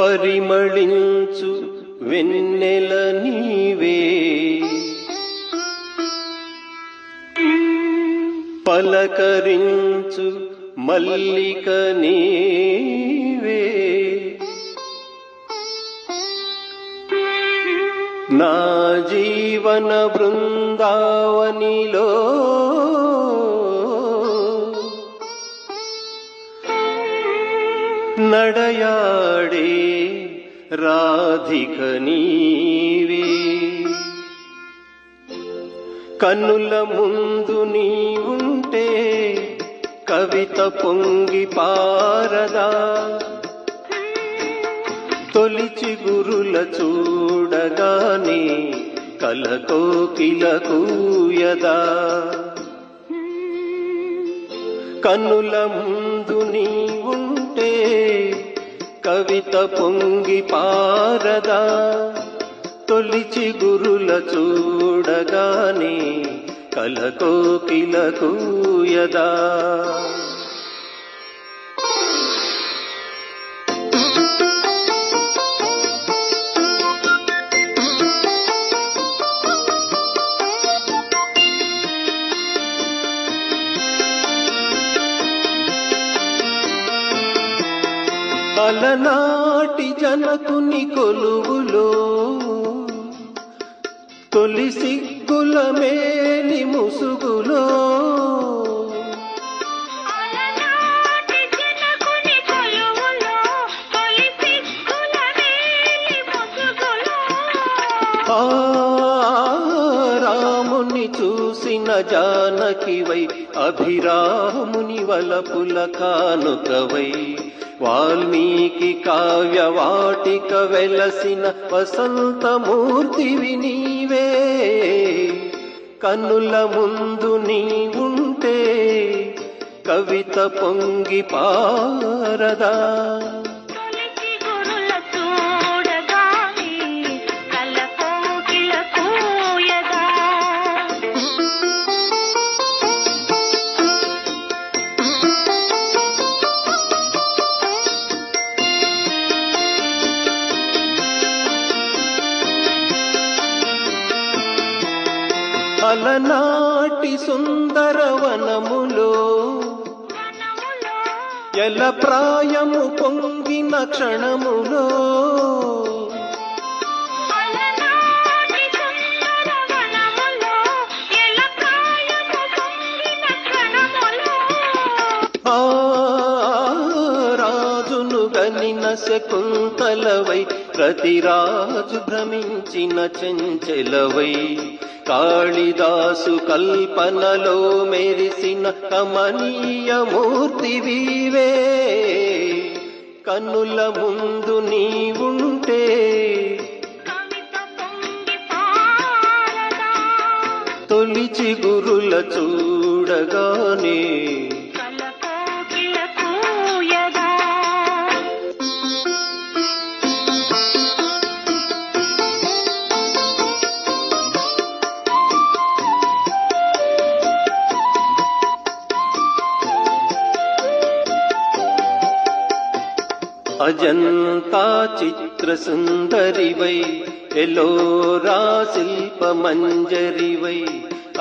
పరిమళించు వెన్నెల నీవే. పలకరించు మల్లిక నీవే. నా జీవన బృందావనిలో నడయాడే రాధిక నీవే కన్నుల ముందు నీ ఉంటే కవిత పొంగి పారదా తొలిచి గురుల చూడగానే కలకోకిల కూయదా కన్నుల ముందు నీ ఉంటే కవిత పొంగి పారదా తొలిచి గురుల చూడగానే కలకోకిల కూయదా అలనాటి జనకుని కొలువులో తొలి సిగ్గుల మేలి ముసుగులో. రాముని చూసిన జానకివై అభిరాముని వలపుల కానుకవై వాల్మీకి కావ్య వాటిక వెలసిన వసంతమూర్తివి నీవే కన్నుల ముందు నీవుంటే కవిత పొంగి పారదా. అలనాటి సుందరవనములో వనములో ఎల ప్రాయము పొంగిన క్షణములో. రాజును గనిన శకుంతలవై ప్రతిరాజు భ్రమించిన చెంచెలవై కాళిదాసు కల్పనలో మెరిసిన కమనీయ మూర్తి వీవే. కన్నుల ముందు నీ ఉంటే కవిత పొంగి పారదా. తొలిచి గురుల చూడగానే अजन्ता चित्रसुन्दरि वै एलोरा शिल्पमञ्जरि वै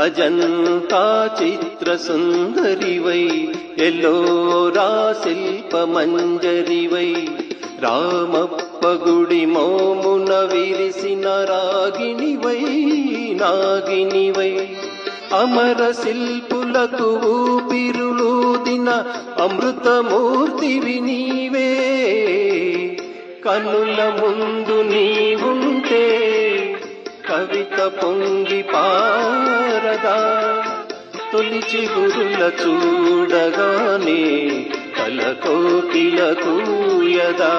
अजन्ता चित्रसुन्दरि वै एलोरा शिल्पमञ्जरि वै रामपगुडिमो शिल्पमञ्जरिवै रामपगुडिमोमुनवसि वै नागिनि वै అమర శిల్పులకు ఊపిరులూదిన అమృతమూర్తివి నీవే కనుల ముందు నీవుంటే కవిత పొంగి పారదా. తొలిచి గురుల చూడగానే కలకోకిల కూయదా